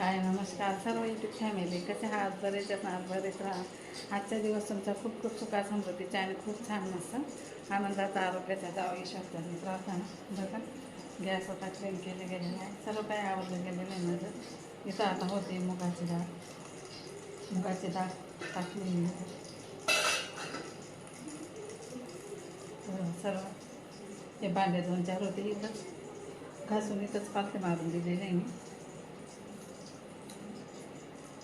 काय नमस्कार. सर्व युट्यूब फॅमिली कसे आहात? बरेच असणार बरेच राहा. आजचा दिवस तुमचा खूप खूप सुखा समृद्धीचा आणि खूप छान मस्त आनंदाचा आरोग्याचा जावं ईश्वरचरणी प्रार्थना बघा गॅस होता क्लीन केले गेले नाही. सर्व काही आवडलं गेलेलं आहे माझं. इथं आता होते मुगाची डाळ. मुगाची डाळ टाकली सर्व हे भांडे दोन चार होते इथं. घासून इथंच पालते मारून दिलेले आहे मी.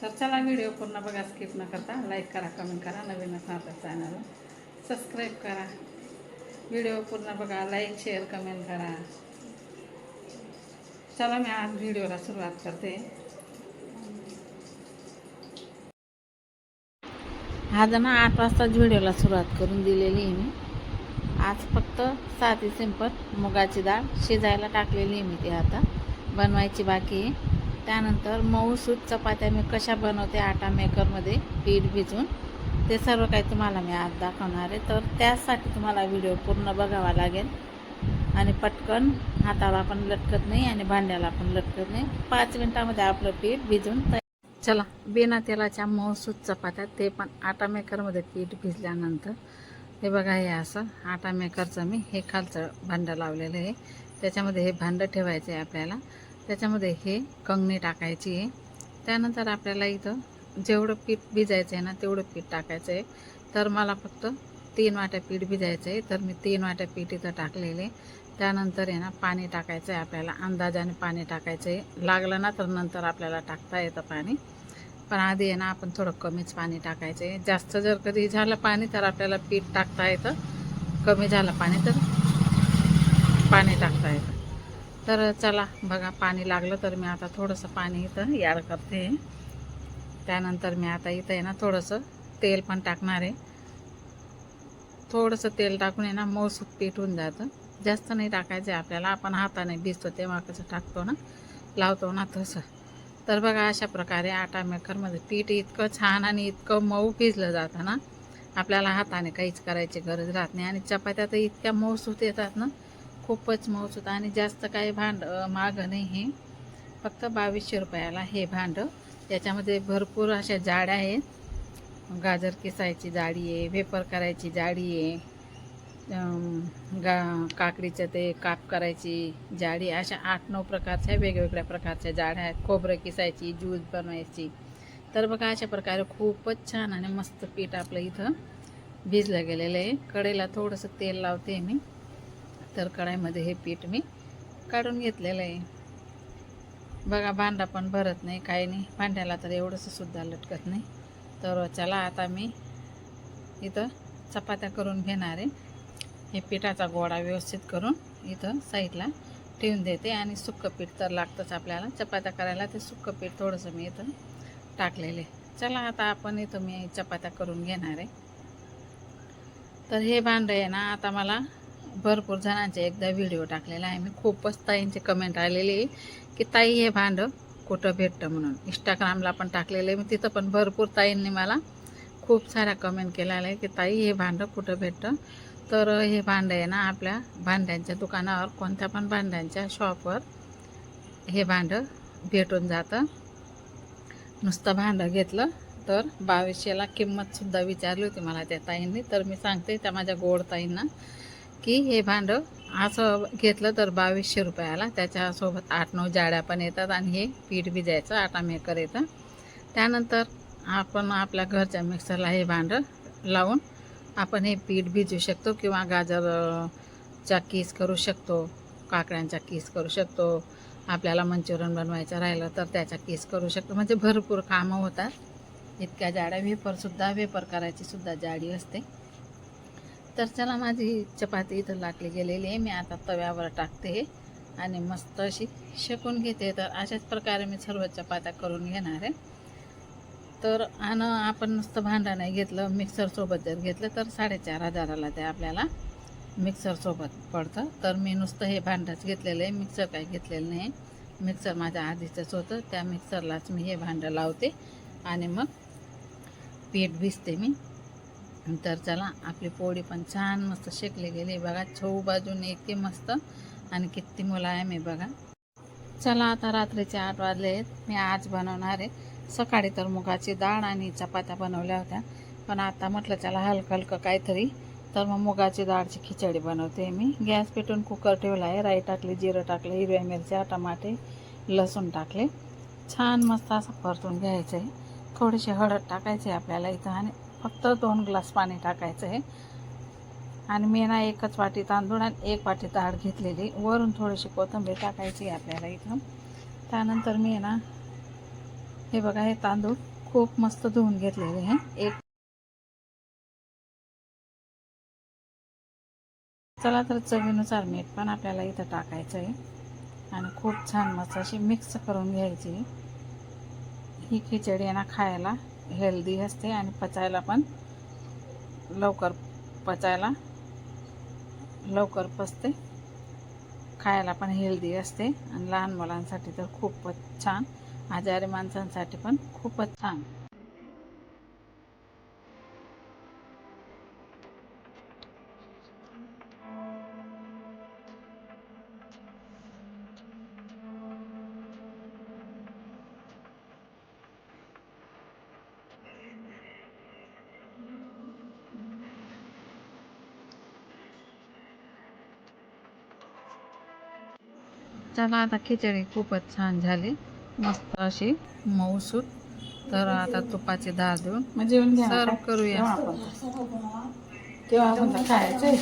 तर चला व्हिडिओ पूर्ण बघा स्किप न करता. लाईक करा कमेंट करा. नवीन असणार तर चॅनल सबस्क्राईब करा. व्हिडिओ पूर्ण बघा. लाईक शेअर कमेंट करा. चला मी आज व्हिडिओला सुरुवात करते. आज ना आठ वाजताच व्हिडिओला सुरुवात करून दिलेली आहे मी. आज फक्त साधी सिंपल मुगाची डाळ शिजायला टाकलेली आहे मी ती आता. बनवायची बाकी आहे. त्यानंतर मऊसूत चपात्या मी कशा बनवते आटा मेकरमध्ये पीठ भिजून ते सर्व काही तुम्हाला मी आज दाखवणार आहे. तर त्यासाठी तुम्हाला व्हिडिओ पूर्ण बघावा लागेल. आणि पटकन हाताला पण लटकत नाही आणि भांड्याला पण लटकत नाही. पाच मिनटामध्ये आपलं पीठ भिजून चला बिना तेलाच्या मऊसूत चपात्या ते पण आटा मेकरमध्ये पीठ भिजल्यानंतर. हे बघा हे असं आटा मेकरचं मी हे खालचं भांडं लावलेलं आहे. त्याच्यामध्ये हे भांडं ठेवायचं आहे आपल्याला. त्याच्यामध्ये हे कंगणी टाकायची आहे. त्यानंतर आपल्याला इथं जेवढं पीठ भिजायचं आहे ना तेवढं पीठ टाकायचं आहे तर मला फक्त तीन वाट्या पीठ भिजायचं आहे तर मी तीन वाट्या पीठ इथं टाकलेले. त्यानंतर आहे ना पाणी टाकायचं आहे आपल्याला. अंदाजाने पाणी टाकायचं आहे लागलं ना तर नंतर आपल्याला टाकता येतं पाणी. पण आधी आहे ना आपण थोडं कमीच पाणी टाकायचं आहे जास्त जर कधी झालं पाणी तर आपल्याला पीठ टाकता येतं. कमी झालं पाणी तर पाणी टाकता येतं. तर चला बघा पाणी लागलं तर मी आता थोडंसं पाणी इथं याड करते. त्यानंतर मी आता इथं आहे ना थोडंसं तेल पण टाकणार आहे. थोडंसं तेल टाकून आहे ना मऊसूत पीठ होऊन जातं. जास्त नाही टाकायचं आहे आपल्याला आपण हाताने भिजतो तेव्हा कसं टाकतो ना लावतो ना तसं. तर बघा अशा प्रकारे आटा मेकरमध्ये पीठ इतकं छान आणि इतकं मऊ भिजलं जातं ना आपल्याला हाताने काहीच करायची गरज राहत नाही. आणि चपात्या तर इतक्या मऊसूत येतात ना खूपच मऊसूत आणि जास्त काही भांड मागं नाही हे. फक्त बावीसशे रुपयाला हे भांड. याच्यामध्ये भरपूर अशा जाड्या आहेत. गाजर किसायची जाडी आहे वेपर करायची जाडी आहे. गा काकडीचं ते काप करायची जाडी. अशा आठ नऊ प्रकारच्या वेगवेगळ्या प्रकारच्या जाड्या आहेत. खोबरं किसायची ज्यूस बनवायची. तर बघा अशा प्रकारे खूपच छान आणि मस्त पीठ आपलं इथं भिजलं गेलेलं आहे. कढईला थोडंसं तेल लावते मी. तर कढाईमध्ये हे पीठ मी काढून घेतलेलं आहे. बघा भांडा पण भरत नाही काही नाही. भांड्याला तर एवढंसं सुद्धा लटकत नाही. तर चला आता मी इथं चपात्या करून घेणार आहे. हे पिठाचा गोळा व्यवस्थित करून इथं साईडला ठेवून देते. आणि सुक्कं पीठ तर लागतंच आपल्याला. चपात्या करायला ते सुक्कं पीठ थोडंसं मी इथं टाकलेले चला आता आपण इथं मी चपात्या करून घेणार आहे. तर हे भांडं आहे ना आता मला भरपूर जणांचे एकदा व्हिडिओ टाकलेला आहे. मी खूपच ताईंचे कमेंट आलेले आहे की ताई हे भांडं कुठं भेटतं म्हणून? इंस्टाग्रामला पण टाकलेलं आहे. मी तिथं पण भरपूर ताईंनी मला खूप साऱ्या कमेंट केलेल्या आहे की ताई हे भांडं कुठं भेटतं? तर हे भांडं आहे ना आपल्या भांड्यांच्या दुकानावर कोणत्या पण भांड्यांच्या शॉपवर हे भांडं भेटून जातं. नुसतं भांडं घेतलं तर बावीसशेला किंमतसुद्धा विचारली होती मला त्या ताईंनी. तर मी सांगते त्या माझ्या गोड ताईंना की हे भांडं असं घेतलं तर बावीसशे रुपयाला. त्याच्यासोबत आठ नऊ जाड्या पण येतात आणि हे पीठ भिजायचं आटा मेकर येतं. त्यानंतर आपण आपल्या घरच्या मिक्सरला हे भांडं लावून आपण हे पीठ भिजू शकतो किंवा गाजरच्या किस करू शकतो काकड्यांच्या किस करू शकतो आपल्याला मंचुरियन बनवायचं राहिलं तर त्याचा किस करू शकतो. म्हणजे भरपूर कामं होतात. इतक्या जाड्या वेपरसुद्धा वेपर करायची सुद्धा जाडी असते. तर चला माझी चपाती इथं लाटली गेलेली आहे. मी आता तव्यावर टाकते आणि मस्त अशी शेकून घेते. तर अशाच प्रकारे मी सर्व चपात्या करून घेणार आहे. तर आणि आपण नुसतं भांडा नाही घेतलं मिक्सरसोबत जर घेतलं तर साडेचार हजाराला ते आपल्याला. मिक्सरसोबत पडतं. तर मी नुसतं हे भांडंच घेतलेलं आहे. मिक्सर काही घेतलेलं नाही. मिक्सर माझ्या आधीचंच होतं. त्या मिक्सरलाच मी हे भांडं लावते आणि मग पीठ भिजते मी. तर चला आपली पोळी पण छान मस्त शेकली गेली. बघा छऊ बाजूने इतकी मस्त. आणि किती मुलायम आहे बघा. चला आता रात्रीचे आठ वाजले आहेत. मी आज बनवणार आहे. सकाळी तर मुगाची डाळ आणि चपात्या बनवल्या होत्या. पण आता म्हटलं चला हलकं हलकं काहीतरी. तर मग मुगाची डाळची खिचडी बनवते मी. गॅस पेटून कुकर ठेवला आहे. राई टाकली जिरं टाकलं हिरव्या मिरच्या टमाटे लसूण टाकले. छान मस्त असं परतून घ्यायचं आहे थोडीशी हळद टाकायची आपल्याला इथं आणि फक्त दोन ग्लास पाणी टाकायचं आहे. आणि मी ना एकच वाटी तांदूळ आणि एक वाटी डाळ घेतलेली. वरून थोडीशी कोथिंबीर टाकायची आपल्याला इथं. त्यानंतर मी आहे ना हे बघा हे तांदूळ खूप मस्त धुवून घेतलेले आहे. एक चला तर चवीनुसार मीठ पण आपल्याला इथं टाकायचं आहे. आणि खूप छान मस्त अशी मिक्स करून घ्यायची. ही खिचडी आहे ना खायला. हेल्दी असते आणि पचायला पण लवकर पचायला लवकर पचते. खायला पण हेल्दी असते आणि लहान मुलांसाठी तर खूपच छान. आजारी माणसांसाठी पण खूपच छान. चला आता खिचडी खूपच छान झाली. मस्त अशी मऊसूत. तर आता तुपाची डाळ देऊन सर्व करूया. तेव्हा आपण तेव्हा आपण तर खायचंय.